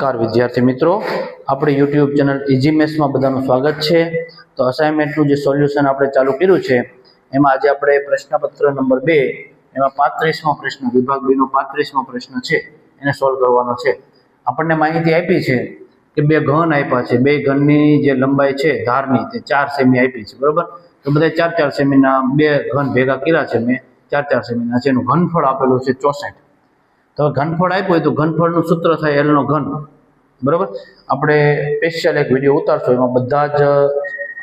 નમસ્કાર, વિદ્યાર્થી મિત્રો. આપણી યુટ્યુબ ચેનલ ઇઝી બધાનું સ્વાગત છે. તો અસાઇનમેન્ટનું જે સોલ્યુશન આપણે ચાલુ કર્યું છે, એમાં આજે આપણે પ્રશ્નપત્ર નંબર બે, એમાં પાંત્રીસમો પ્રશ્ન, વિભાગ બીનો પાંત્રીસમો પ્રશ્ન છે, એને સોલ્વ કરવાનો છે. આપણને માહિતી આપી છે કે બે ઘન આપ્યા છે. બે ઘનની જે લંબાઈ છે, ધારની, તે ચાર સેમી આપી છે, બરાબર? તો બધા ચાર ચાર સેમીના બે ઘન ભેગા કર્યા છે, મેં ચાર ચાર સેમીના છે. એનું ઘનફળ આપેલું છે ચોસઠ. તો ઘનફળ આપ્યું હોય તો ઘનફળનું સૂત્ર થાય એલનો ઘન. બરાબર? આપણે સ્પેશિયલ એક વીડિયો ઉતારશું, એમાં બધા જ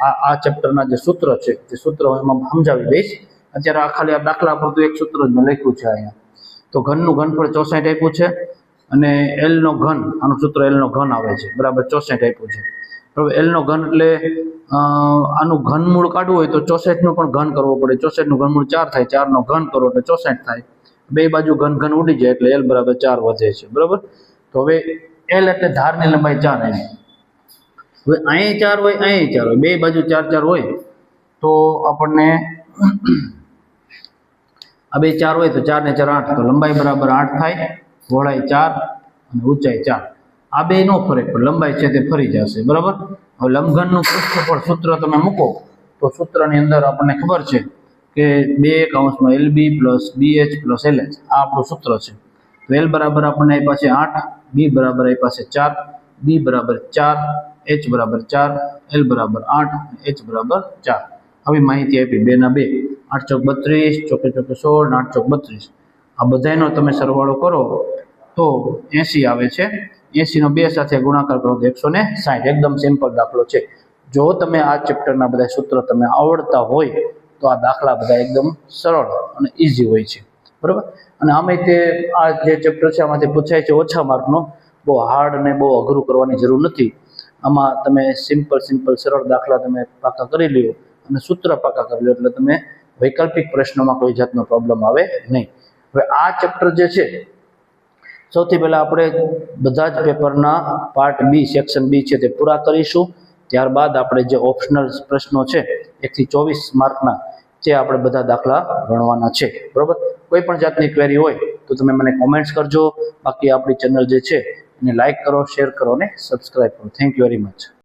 આ આ ચેપ્ટરના જે સૂત્ર છે, તે સૂત્ર એમાં સમજાવી દઈશ. અત્યારે આ ખાલી આ દાખલા પૂરતું એક સૂત્ર જ મેં લખ્યું છે અહીંયા. તો ઘનનું ઘનફળ ચોસઠ આપ્યું છે અને એલનો ઘન, આનું સૂત્ર એલનો ઘન આવે છે. બરાબર, ચોસઠ આપ્યું છે. બરાબર એલનો ઘન એટલે આનું ઘનમૂળ કાઢવું હોય તો ચોસઠનું પણ ઘન કરવો પડે. ચોસઠનું ઘનમૂળ ચાર થાય, ચારનો ઘન કરો એટલે ચોસઠ થાય. બે બાજુ ઘન ઘન ઉડી જાય એટલે એલ બરાબર ચાર વધે છે, બરાબર? તો હવે એલ એટલે ધારની લંબાઈ ચાર એમ હવે અહીં ચાર હોય અહીં ચાર હોય. બે બાજુ ચાર ચાર હોય, તો આપણને આ બે ચાર હોય તો ચાર ને ચાર આઠ. તો લંબાઈ બરાબર આઠ થાય, પહોળાઈ ચાર અને ઊંચાઈ ચાર. આ બે નો ફરે, પણ લંબાઈ છે તે ફરી જશે, બરાબર? હવે લંબઘનનું પૃષ્ઠફળ સૂત્ર તમે મૂકો, તો સૂત્રની અંદર આપણને ખબર છે કે બે કૌંસમાં L B plus B H plus L H. આ આપણું સૂત્ર છે. તો એલ બરાબર આપણને આપ્યા છે આઠ, બી બરાબર આપ્યા છે ચાર, બી બરાબર ચાર, એચ બરાબર ચાર, એલ બરાબર આઠ, એચ બરાબર ચાર. આવી માહિતી આપી બે ના બે. આઠ ચોક બત્રીસ, ચોકે ચોકે સોળ, આઠ ચોક બત્રીસ. આ બધાયનો તમે સરવાળો કરો તો એંસી આવે છે. એંસીનો બે સાથે ગુણાકાર કરો તો એકસો ને સાઠ. એકદમ સિમ્પલ દાખલો છે. જો તમે આ ચેપ્ટરના બધા સૂત્ર તમે આવડતા હોય તો આ દાખલા બધા એકદમ સરળ અને ઇઝી હોય છે. બરાબર? અને આમે તે આ જે ચેપ્ટર છે આમાંથી પૂછાય છે ઓછા માર્કનો. બહુ હાર્ડ અને બહુ અઘરું કરવાની જરૂર નથી. આમાં તમે સિમ્પલ સિમ્પલ સરળ દાખલા તમે પાકા કરી લ્યો અને સૂત્ર પાકા કરી લો એટલે તમે વૈકલ્પિક પ્રશ્નોમાં કોઈ જાતનો પ્રોબ્લેમ આવે નહીં. હવે આ ચેપ્ટર જે છે, સૌથી પહેલાં આપણે બધા જ પેપરના પાર્ટ બી સેક્શન બી છે તે પૂરા કરીશું. ત્યારબાદ આપણે જે ઓપ્શનલ પ્રશ્નો છે એકથી ચોવીસ માર્કના તે આપણે બધા દાખલા ગણવાના છે. બરાબર? કોઈ પણ જાતની ક્વેરી હોય તો તમે મને કોમેન્ટ્સ કરજો. બાકી આપણી ચેનલ જે છે એને લાઇક કરો શેર કરો અને સબસ્ક્રાઈબ કરો. Thank you very much